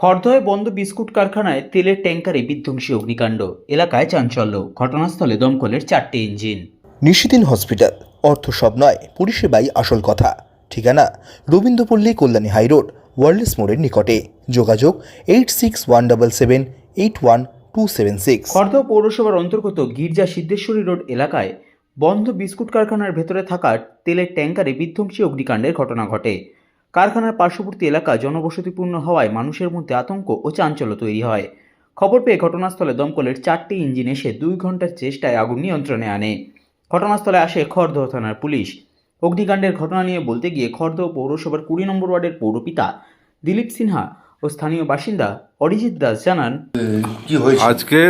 খড়দহে বন্ধ বিস্কুট কারখানায় তেলের ট্যাঙ্কারে বিধ্বংসী অগ্নিকাণ্ড। এলাকায় চাঞ্চল্য। ঘটনাস্থলে দমকলের চারটি ইঞ্জিন। নিশিদিন হসপিটাল। অর্থ সব নয় পরিষেবাই আসল কথা। ঠিকানা রবীন্দ্রপল্লী কল্যাণী হাইরোড ওয়ার্ল্ডস মোড়ের নিকটে। যোগাযোগ eight six one double seven eight one two seven six. Khardah পৌরসভার অন্তর্গত গির্জা সিদ্ধেশ্বরী রোড এলাকায় বন্ধ বিস্কুট কারখানার ভেতরে থাকা তেলের ট্যাঙ্কারে বিধ্বংসী অগ্নিকাণ্ডের ঘটনা ঘটে। কারখানার পার্শ্ববর্তী এলাকা জনবসতিপূর্ণ হওয়ায় মানুষের মধ্যে আতঙ্ক ও চাঞ্চল্য তৈরি হয়। খবর পেয়ে ঘটনাস্থলে দমকলের চারটি ইঞ্জিন এসে দুই ঘণ্টার চেষ্টায় আগুন নিয়ন্ত্রণে আনে। ঘটনাস্থলে আসে খড়দহ থানার পুলিশ। অগ্নিকাণ্ডের ঘটনা নিয়ে বলতে গিয়ে খড়দহ পৌরসভার কুড়ি নম্বর ওয়ার্ডের পৌরপিতা দিলীপ সিনহা ও স্থানীয় বাসিন্দা অরিজিৎ দাস জানান আজকে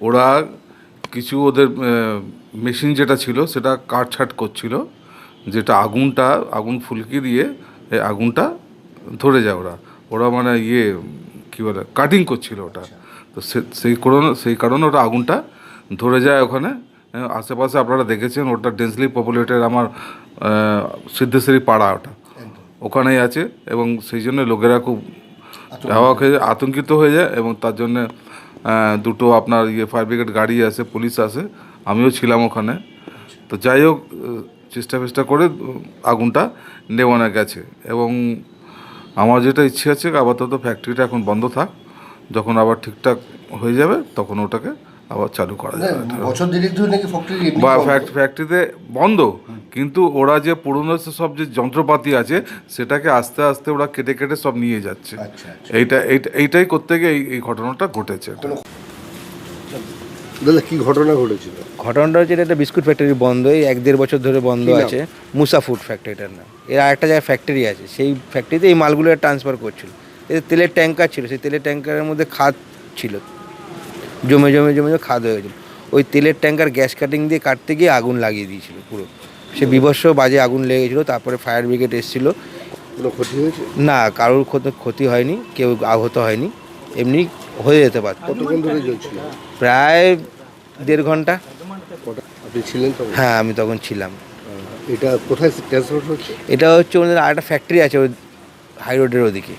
ওরা কিছু ওদের মেশিন যেটা ছিল সেটা কাটছাট করছিল যেটা আগুনটা আগুন ফুলকি দিয়ে এই আগুনটা ধরে যায় ওরা। ওরা মানে ইয়ে কী বলে কাটিং করছিল ওটা। তো সে- সেই কারণে সেই কারণে ওটা আগুনটা ধরে যায় ওখানে। আশেপাশে আপনারা দেখেছেন ওটা ডেন্সলি পপুলেটেড আমার সিদ্ধেশ্বরী পাড়া ওটা। ওখানেই আছে এবং সেই জন্য লোকেরা খুব অবাক হয়ে যায়, আতঙ্কিত হয়ে যায় এবং তার জন্য দুটো আপনার ইয়ে ফায়ার ব্রিগেড গাড়ি আসে পুলিশ আসে। আমিও ছিলাম ওখানে। তো যাই হোক চেষ্টা ফেষ্টা করে আগুনটা নেওয়ানো গেছে। এবং আমার যেটা ইচ্ছে আছে আপাতত ফ্যাক্টরিটা এখন বন্ধ থাক। যখন আবার ঠিকঠাক হয়ে যাবে তখন ওটাকে আবার চালু করা যাবে। বছর ধরে নাকি ফ্যাক্টরি বা ফ্যাক্টরিতে বন্ধ। কিন্তু ওরা যে পুরনো সব যে যন্ত্রপাতি আছে সেটাকে আস্তে আস্তে ওরা কেটে কেটে সব নিয়ে যাচ্ছে। আচ্ছা, আচ্ছা। এইটা এইটা- এইটাই করতে গিয়ে এই এই ঘটনাটা ঘটেছে। দাদা কি ঘটনা ঘটেছিল? ঘটনাটা হচ্ছে এটা বিস্কুট ফ্যাক্টরি বন্ধ এই এক দেড় বছর ধরে বন্ধ আছে মুসা ফুড ফ্যাক্টরিটার নাম। এর আরেকটা জায়গায় ফ্যাক্টরি আছে সেই ফ্যাক্টরিতে এই মালগুলো ট্রান্সফার করছিল। এতে তেলের ট্যাঙ্কার ছিল সেই তেলের ট্যাঙ্কারের মধ্যে খাদ ছিল। জমে জমে জমে খাদ হয়ে গেছিল। ওই তেলের ট্যাঙ্কার গ্যাস কাটিং দিয়ে কাটতে গিয়ে আগুন লাগিয়ে দিয়েছিল পুরো। সে বিভৎস বাজে আগুন লেগেছিল তারপরে ফায়ার ব্রিগেড এসেছিল। কোনো ক্ষতি হয়েছে? না কারোর ক্ষত- ক্ষতি হয়নি কেউ আহত হয়নি এমনি হয়ে যেতে পারত। কতক্ষণ ধরে জ্বলছিল? প্রায় দেড় ঘণ্টা। আপনি ছিলেন তখন? হ্যাঁ আমি তখন ছিলাম। এটা কোথায় ট্রান্সফার হচ্ছে? এটা হচ্ছে ওদের আরেকটা ফ্যাক্টরি আছে ওই হাই রোডের ওদিকে।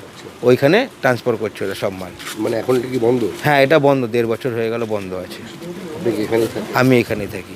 ওইখানে ট্রান্সফার করছে ওরা সব মাল। মানে এখন কি বন্ধ? হ্যাঁ এটা বন্ধ। দেড় বছর হয়ে গেল বন্ধ আছে। আমি এখানে থাকেন? আমি এখানেই থাকি।